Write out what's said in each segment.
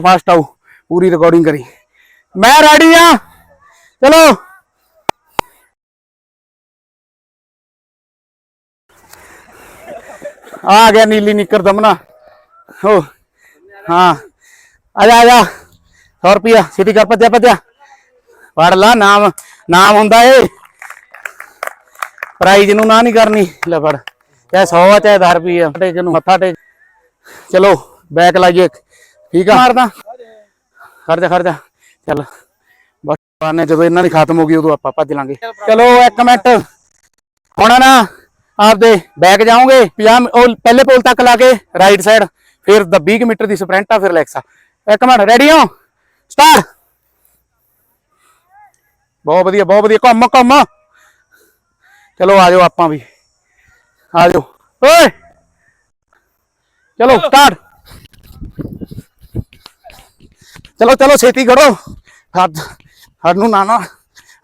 Fast ਆਓ, ਪੂਰੀ recording ਕਰੀ। ਮੈਂ ਰੈਡੀ ਆ। ਚਲੋ। ਆ ਗਿਆ ਨੀਲੀ ਨਿੱਕਰ ਦਮਨਾ। ਹੋ। ਹਾਂ। ਆ ਜਾ ਆ ਜਾ। 100 ਰੁਪਿਆ ਸਿਟੀ ਕਰ ਭੱਜਿਆ ਭੱਜਿਆ। ਪੜ ਲਾ, ਨਾਮ ਨਾਮ ਹੁੰਦਾ ਏ। ਪ੍ਰਾਈਜ਼ ਨੂੰ ਨਾ ਨਹੀਂ ਕਰਨੀ। ਲੈ ਫੜ। ਚਾਹੇ 100 ਆ, ਚਾਹੇ 10 ਰੁਪਏ ਟੇਕ ਨੂੰ ਮੱਥਾ ਟੇਕ। ਚਲੋ ਬੈਕ ਲਾਈਏ। ਠੀਕ ਆ? ਮਾਰਦਾ। ਖੜ ਜਾ ਖੜ ਜਾ। ਚੱਲ। ਬਸ ਬਾਨੇ ਜਦੋਂ ਇਹਨਾਂ ਦੀ ਖਤਮ ਹੋ ਗਈ ਉਦੋਂ ਆਪਾਂ ਭੱਜ ਲਾਂਗੇ। ਚਲੋ ਇੱਕ ਮਿੰਟ। ਹੁਣ ਨਾ ਆਪਦੇ ਬੈਕ ਜਾਓਗੇ 50 ਉਹ ਪਹਿਲੇ ਪੋਲ ਤੱਕ ਲਾ ਕੇ ਰਾਈਟ ਸਾਈਡ ਫਿਰ ਦ 20 ਮੀਟਰ ਦੀ ਸਪ੍ਰਿੰਟ ਆ ਫਿਰ ਲੈਕਸਾ ਇੱਕ ਮਿੰਟ ਰੈਡੀ ਹੋ? ਸਟਾਰਟ ਬਹੁਤ ਵਧੀਆ ਬਹੁਤ ਵਧੀਆ। ਕੰਮ ਕੰਮ ਚਲੋ ਆ ਜਾਓ ਆਪਾਂ ਵੀ। ਆ ਜਾਓ। ਓਏ! ਚਲੋ ਸਟਾਰਟ ਚਲੋ ਚਲੋ, ਛੇਤੀ ਕਰੋ। ਹੱਦ ਹੱਦ ਨਾ ਨਾ,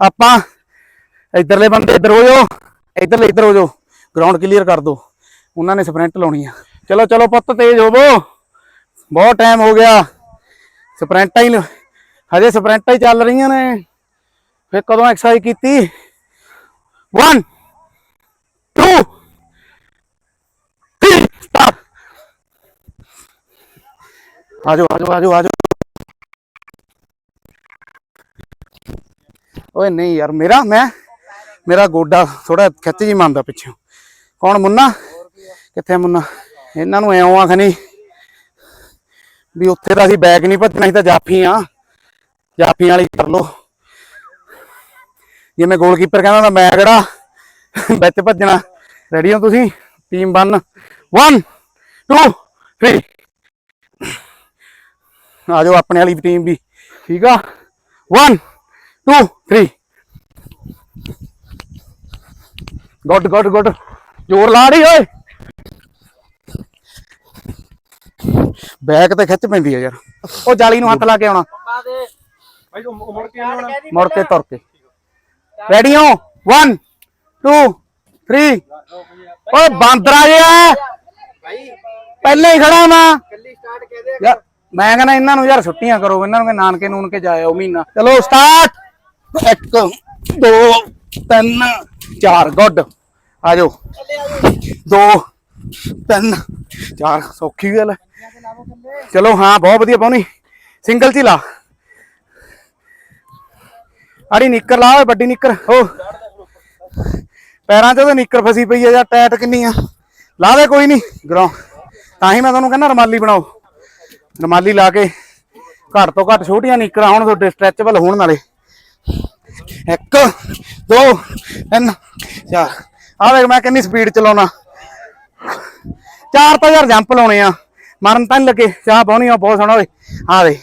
ਆਪਾਂ ਇਧਰਲੇ ਬੰਦੇ ਇੱਧਰ ਹੋ ਜਾਓ, ਇੱਧਰਲੇ ਇੱਧਰ ਹੋ ਜਾਓ ਗਰਾਊਂਡ ਕਲੀਅਰ ਕਰ ਦਿਓ। ਉਹਨਾਂ ਨੇ ਸਪ੍ਰਿੰਟ ਲਾਉਣੀ ਆ। ਚਲੋ ਚਲੋ ਪੁੱਤ, ਤੇਜ਼ ਹੋਵੋ। ਬਹੁਤ ਟਾਈਮ ਹੋ ਗਿਆ। ਸਪ੍ਰਿੰਟਾਂ ਹੀ ਹਜੇ ਸਪ੍ਰਿੰਟਾਂ ਹੀ ਚੱਲ ਰਹੀਆਂ ਨੇ। ਫਿਰ ਕਦੋਂ ਐਕਸਰਸਾਈਜ਼ ਕੀਤੀ? 1 2 3 ਸਟਾਰਟ ਆਜੋ ਆਜੋ ਆਜੋ ਆਜੋ ਓਏ ਨਹੀਂ ਯਾਰ, ਮੇਰਾ, ਮੈਂ, ਮੇਰਾ ਗੋਡਾ ਥੋੜਾ ਖਿੱਚ ਜੀ ਮੰਨਦਾ ਪਿੱਛੋਂ। ਕੌਣ ਮੁੰਨਾ? ਕਿੱਥੇ ਮੁੰਨਾ? ਇਹਨਾਂ ਨੂੰ ਐਉਂ ਆਖਣੀ ਵੀ ਉੱਥੇ ਤਾਂ ਅਸੀਂ ਬੈਗ ਨਹੀਂ ਭੱਜਣਾ ਸੀ ਤਾਂ ਜਾਫੀ ਆ। ਜਾਫੀਆਂ ਵਾਲੀ ਕਰ ਲੋ ਜਿਵੇਂ ਗੋਲਕੀਪਰ ਕਹਿੰਦਾ ਤਾਂ ਮੈਂ ਕਿਹੜਾ ਵਿੱਚ ਭੱਜਣਾ? ਰੈਡੀ ਹੋ ਤੁਸੀਂ? ਟੀਮ 1 1 2 3 ਆ ਜਾਓ ਆਪਣੇ ਵਾਲੀ ਟੀਮ ਵੀ। ਠੀਕ ਆ? 1 2 3 ਗੁੱਡ ਗੁੱਡ ਗੁੱਡ ਜ਼ੋਰ ਲਾ ਰਹੀ ਓਏ। ਬੈਕ ਤੇ ਖਿੱਚ ਪੈਂਦੀ ਆ ਯਾਰ। ਉਹ ਜਾਲੀ ਨੂੰ ਹੱਥ ਲਾ ਕੇ ਆਉਣਾ। ਭਾਈ ਉਹ ਮੁੜ ਕੇ ਆਉਣਾ ਤੁਰ ਕੇ। ਰੈਡੀ ਹੋ? 1 2 3 ਓਏ ਬਾਂਦਰਾ ਜਿਹਾ ਪਹਿਲੇ ਹੀ ਖੜਾ ਮੈਂ। ਯਾਰ ਮੈਂ ਕਹਿੰਦਾ ਇਹਨਾਂ ਨੂੰ ਯਾਰ ਛੁੱਟੀਆਂ ਕਰੋ। ਇਹਨਾਂ ਨੂੰ ਕਿ ਨਾਨਕੇ ਨੂਨਕੇ ਜਾਇਓ ਮਹੀਨਾ। ਚਲੋ ਸਟਾਰਟ 1 2 3 4 ਗੁੱਡ। ਆ ਜਾਓ। 2 3 4 ਸੌਖੀ ਗੱਲ ਹੈ। ਚਲੋ, ਹਾਂ, ਬਹੁਤ ਵਧੀਆ ਪਾਉਣੀ ਸਿੰਗਲ ਚ ਹੀ ਲਾ। ਅੜੀ ਨਿੱਕਰ ਲਾ ਵੱਡੀ ਨਿੱਕਰ, ਹੋ। ਪੈਰਾਂ 'ਚ ਉਹਦੇ ਨਿੱਕਰ ਫਸੀ ਪਈ ਆ ਜਾਂ ਟੈਟ ਕਿੰਨੀ ਆ। ਲਾ ਦੇ, ਕੋਈ ਨਹੀਂ ਗਰਾਉ ਤਾਂ ਹੀ ਮੈਂ ਤੁਹਾਨੂੰ ਕਹਿੰਦਾ, ਰਮਾਲੀ ਬਣਾਓ। ਰਮਾਲੀ ਲਾ ਕੇ ਘੱਟ ਤੋਂ ਘੱਟ ਛੋਟੀਆਂ ਨਿੱਕਰਾਂ ਹੋਣ ਤੁਹਾਡੇ ਸਟ੍ਰੈਚੇਬਲ ਹੋਣ ਨਾਲੇ। ਇੱਕ ਦੋ ਤਿੰਨ ਚਾਰ। ਆ ਵੇਖ ਮੈਂ ਕਿੰਨੀ ਸਪੀਡ ਚਲਾਉਣਾ। ਚਾਰ ਤਾਂ ਯਾਰ ਜੰਪ ਲਾਉਣੇ ਆ। ਮਰਨ ਤਾਂ ਲੱਗੇ। ਚਾਹ ਪਾਉਣੀ ਆ ਬਹੁਤ ਸੋਹਣਾ ਓਏ। ਆ ਦੇ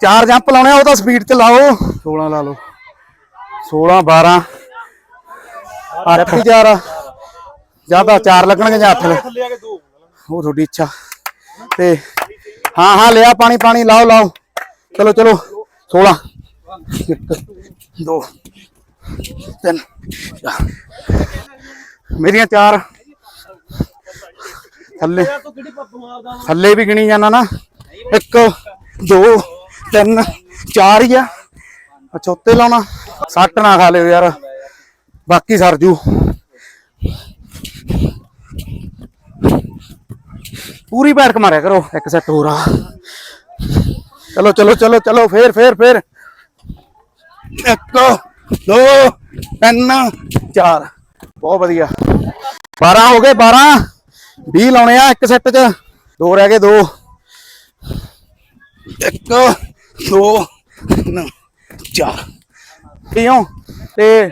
ਚਾਰ ਜੰਪ ਲਾਉਣੇ ਆ ਉਹ ਤਾਂ ਸਪੀਡ ਚ ਲਾਓ। 16 ਲਾ ਲਓ। 16 12 8 4 ਜਾਂ ਤਾਂ ਚਾਰ ਲੱਗਣਗੇ ਜਾਂ 8 ਥੱਲੇ ਆ ਕੇ ਦੋ। ਉਹ ਤੁਹਾਡੀ ਇੱਛਾ। ਤੇ ਹਾਂ ਹਾਂ ਲਿਆ ਪਾਣੀ ਪਾਣੀ ਲਾਓ ਲਾਓ। ਚਲੋ ਚਲੋ। 16 ਇੱਕ ਦੋ, ਤਿੰਨ ਮੇਰੀਆਂ ਚਾਰ। ਥੱਲੇ ਥੱਲੇ ਵੀ ਗਿਣੀ ਜਾਣਾ ਨਾ। ਇੱਕ, ਦੋ, ਤਿੰਨ, ਚਾਰ ਹੀ ਆ। ਅੱਛਾ ਉੱਤੇ ਲਾਉਣਾ। ਸੱਟ ਨਾ ਖਾ ਲਿਓ ਯਾਰ। ਬਾਕੀ ਸਰ ਜੂ। ਪੂਰੀ ਬੈਠ ਕੇ ਮਾਰਿਆ ਕਰੋ। ਇੱਕ ਸੈੱਟ ਹੋਰ ਆ। ਚਲੋ ਚਲੋ ਚਲੋ ਚਲੋ, ਫੇਰ ਫੇਰ ਫੇਰ। ਇੱਕ ਦੋ ਤਿੰਨ ਚਾਰ। ਬਹੁਤ ਵਧੀਆ। 12 ਹੋ ਗਏ 12 20 ਲਾਉਣੇ ਆ ਇੱਕ ਸੈੱਟ 'ਚ। ਦੋ ਰਹਿ ਗਏ ਦੋ। ਇੱਕ ਦੋ ਤਿੰਨ ਚਾਰ। ਕਿਉਂ? ਤੇ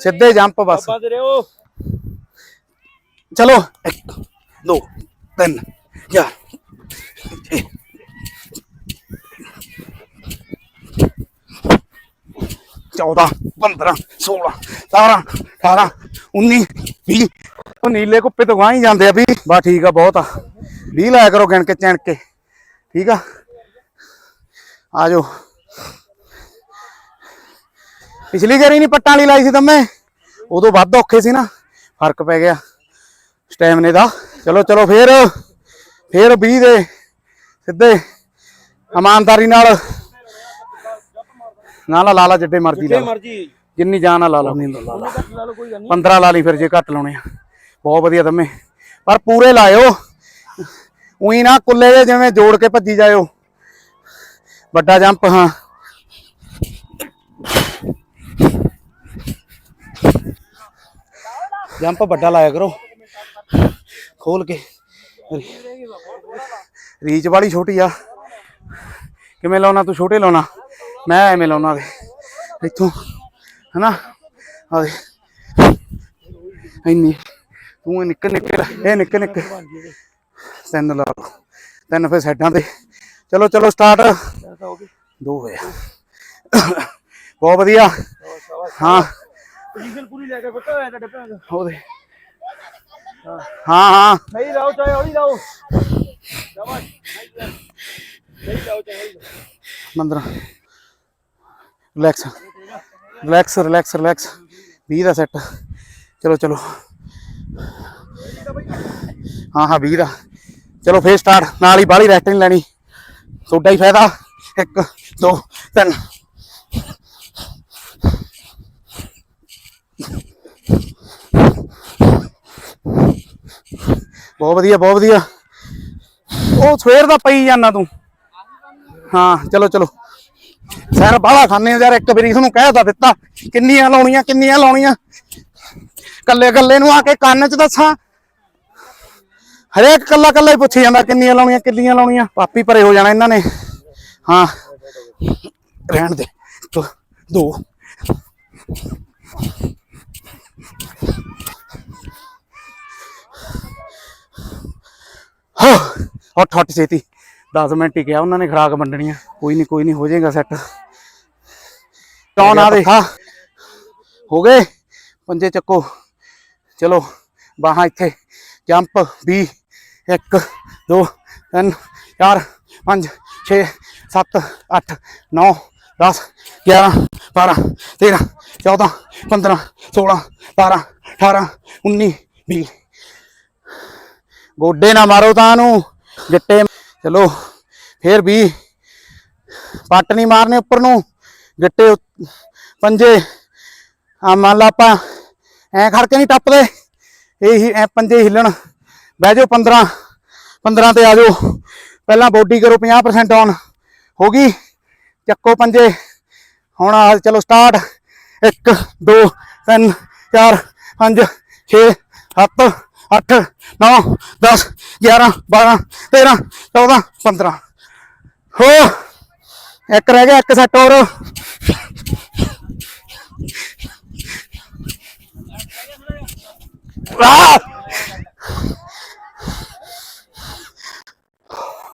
ਸਿੱਧੇ ਜੰਪ ਬਸ। ਚਲੋ ਇੱਕ ਦੋ ਤਿੰਨ ਚਾਰ। ਛੇ। ਚੌਦਾਂ 15 16 17 18 19 20 ਉਹ ਨੀਲੇ ਕੁੱਪੇ ਤੋਂ ਗਾਂ ਹੀ ਜਾਂਦੇ ਆ ਵੀ। ਬਾ ਠੀਕ ਆ ਬਹੁਤ ਆ। 20 ਲਾਇਆ ਕਰੋ ਗਿਣ ਕੇ ਚਣ ਕੇ ਠੀਕ ਆ? ਆ ਪਿਛਲੀ ਵਾਰੀ ਨਹੀਂ ਪੱਟਾਂ ਵਾਲੀ ਲਾਈ ਸੀ ਤੰਮੇ ਉਦੋਂ ਵੱਧ ਔਖੇ ਸੀ ਨਾ। ਫ਼ਰਕ ਪੈ ਗਿਆ। ਸਟੈਮਨੇ ਦਾ। ਚਲੋ ਚਲੋ, ਫੇਰ। ਫੇਰ 20 ਦੇ। ਸਿੱਧੇ। ਇਮਾਨਦਾਰੀ ਨਾਲ ਨਾ ਲਾ ਲਾ ਜਿੱਡੇ ਮਰਜ਼ੀ ਲਾ ਜੇ ਲਾ। ਮਰਜ਼ੀ। ਜਿੰਨੀ ਜਾਨ ਆ ਲਾ ਲਾ ਉਨੀ ਲਾ ਲਾ ਉਹਨੇ ਕੱਟ ਲਾ ਲਓ ਕੋਈ ਗੱਲ ਨਹੀਂ। 15 ਲਾ ਲਈ ਫਿਰ ਜੇ ਘੱਟ ਲਾਉਣੇ ਆ। ਬਹੁਤ ਵਧੀਆ ਦਮੇ। ਪਰ ਪੂਰੇ ਲਾਇਓ। ਉਹੀ ਨਾ ਕੁੱਲੇ ਦੇ ਜਿਵੇਂ ਜੋੜ ਕੇ ਭੱਜੀ ਜਾਇਓ। ਵੱਡਾ ਜੰਪ ਹਾਂ। ਜੰਪ ਵੱਡਾ ਲਾਇਆ ਕਰੋ। ਖੋਲ ਕੇ। ਰੀਚ ਵਾਲੀ ਛੋਟੀ ਆ। ਕਿਵੇਂ ਲਾਉਣਾ ਤੂੰ ਛੋਟੇ ਲਾਉਣਾ? ਮੈਂ ਐਵੇਂ ਲਾਉਣਾ ਦੇ ਇੱਥੋਂ ਹਨਾ? ਆ ਦੇ ਇੰਨੀ। ਤੂੰ ਨਿੱਕ ਨਿੱਕ ਇਹ ਨਿੱਕ ਨਿੱਕ। ਤਿੰਨ ਲਾ ਲਓ। ਤਿੰਨ ਫੇ ਸਾਈਡਾਂ ਤੇ। ਚਲੋ ਚਲੋ ਸਟਾਰਟ ਦੋ ਹੋਇਆ ਬਹੁਤ ਵਧੀਆ। ਹਾਂ। ਪੋਜੀਸ਼ਨ ਪੂਰੀ ਲੈ ਕੇ ਫੁੱਟਾ ਹੋਇਆ ਤੁਹਾਡੇ ਭੈਣ ਦਾ। ਉਹਦੇ ਹਾਂ ਹਾਂ। ਨਹੀਂ ਲਾਓ ਚਾਹੇ ਹੌਲੀ ਲਾਓ। ਨਹੀਂ ਲਾਓ ਚਾਹੇ ਹੌਲੀ ਲਾਓ। 15 ਰਿਲੈਕਸ ਰਿਲੈਕਸ ਰਿਲੈਕਸ ਰਿਲੈਕਸ 20 ਦਾ ਸੈੱਟ ਚਲੋ ਚਲੋ। ਹਾਂ ਹਾਂ 20 ਦਾ। ਚਲੋ, ਫੇਰ ਸਟਾਰਟ ਨਾਲ ਹੀ ਬਾਹਲੀ ਰੈਸਟ ਨਹੀਂ ਲੈਣੀ। ਤੁਹਾਡਾ ਹੀ ਫਾਇਦਾ। 1 2 3 ਬਹੁਤ ਵਧੀਆ ਬਹੁਤ ਵਧੀਆ। ਉਹ ਸਵੇਰ ਦਾ ਪਈ ਜਾਂਦਾ ਤੂੰ। ਹਾਂ, ਚਲੋ ਚਲੋ। ਸੈਰ ਬਾਹਲਾ ਖਾਣੇ ਯਾਰ, ਇੱਕ ਵਾਰੀ ਤੁਹਾਨੂੰ ਕਹਿ ਤਾਂ ਦਿੱਤਾ, ਕਿੰਨੀਆਂ ਲਾਉਣੀਆਂ ਕਿੰਨੀਆਂ ਲਾਉਣੀਆਂ। ਕੱਲੇ ਕੱਲੇ ਨੂੰ ਆ ਕੇ ਕੰਨ 'ਚ ਦੱਸਾਂ। ਹਰੇਕ ਕੱਲਾ ਕੱਲਾ ਹੀ ਪੁੱਛੀ ਜਾਂਦਾ, ਕਿੰਨੀਆਂ ਲਾਉਣੀਆਂ ਕਿੰਨੀਆਂ ਲਾਉਣੀਆਂ। ਪਾਪੀ ਭਰੇ ਹੋ ਜਾਣਾ ਇਹਨਾਂ ਨੇ। ਹਾਂ। ਰਹਿਣ ਦੇ। ਦੋ- ਦੋ। ਹਾਂ। ਹਟ ਹਟ ਛੇਤੀ 10 ਮਿੰਟ ਹੀ ਕਿਹਾ ਉਹਨਾਂ ਨੇ ਖਰਾਕ ਵੰਡਣੀ ਆ। ਕੋਈ ਨਹੀਂ ਕੋਈ ਨਹੀਂ ਹੋ ਜਾਏਗਾ ਸੈੱਟ ਕੌਣ ਆ ਦੇਖਾ ਹੋ ਗਏ? ਪੰਜੇ ਚੱਕੋ। ਚਲੋ, ਬਾਹਾਂ ਇੱਥੇ। ਜੰਪ 20 1 2 3 4 5 6 7 8 9 10 11 12 13 14 15 16 17 18 19 20 ਗੋਡੇ ਨਾ ਮਾਰੋ ਤਾਂ ਨੂੰ। ਗਿੱਟੇ ਚਲੋ, ਫੇਰ ਵੀ ਪੱਟ ਨਹੀਂ ਮਾਰਨੇ ਉੱਪਰ ਨੂੰ, ਗਿੱਟੇ ਪੰਜੇ ਆ ਮੰਨ ਲਾ ਆਪਾਂ ਐ ਖੜ ਕੇ ਨਹੀਂ ਟੱਪਦੇ, ਇਹ ਹੀ ਐ ਪੰਜੇ ਹਿੱਲਣ, ਬਹਿ ਜਾਓ 15 15 ਤੇ ਆ ਜਾਓ, ਪਹਿਲਾਂ ਬੋਡੀ ਕਰੋ 50% ਔਨ ਹੋ ਗਈ, ਚੱਕੋ ਪੰਜੇ, ਹੁਣ ਆ ਚਲੋ ਸਟਾਰਟ 1 2 3 4 5 6 7 8 9 10 11 12 13 14 15 ਹੋ! ਇੱਕ ਰਹਿ ਗਿਆ, ਇੱਕ ਸੈੱਟ ਹੋਰ ਆਹ!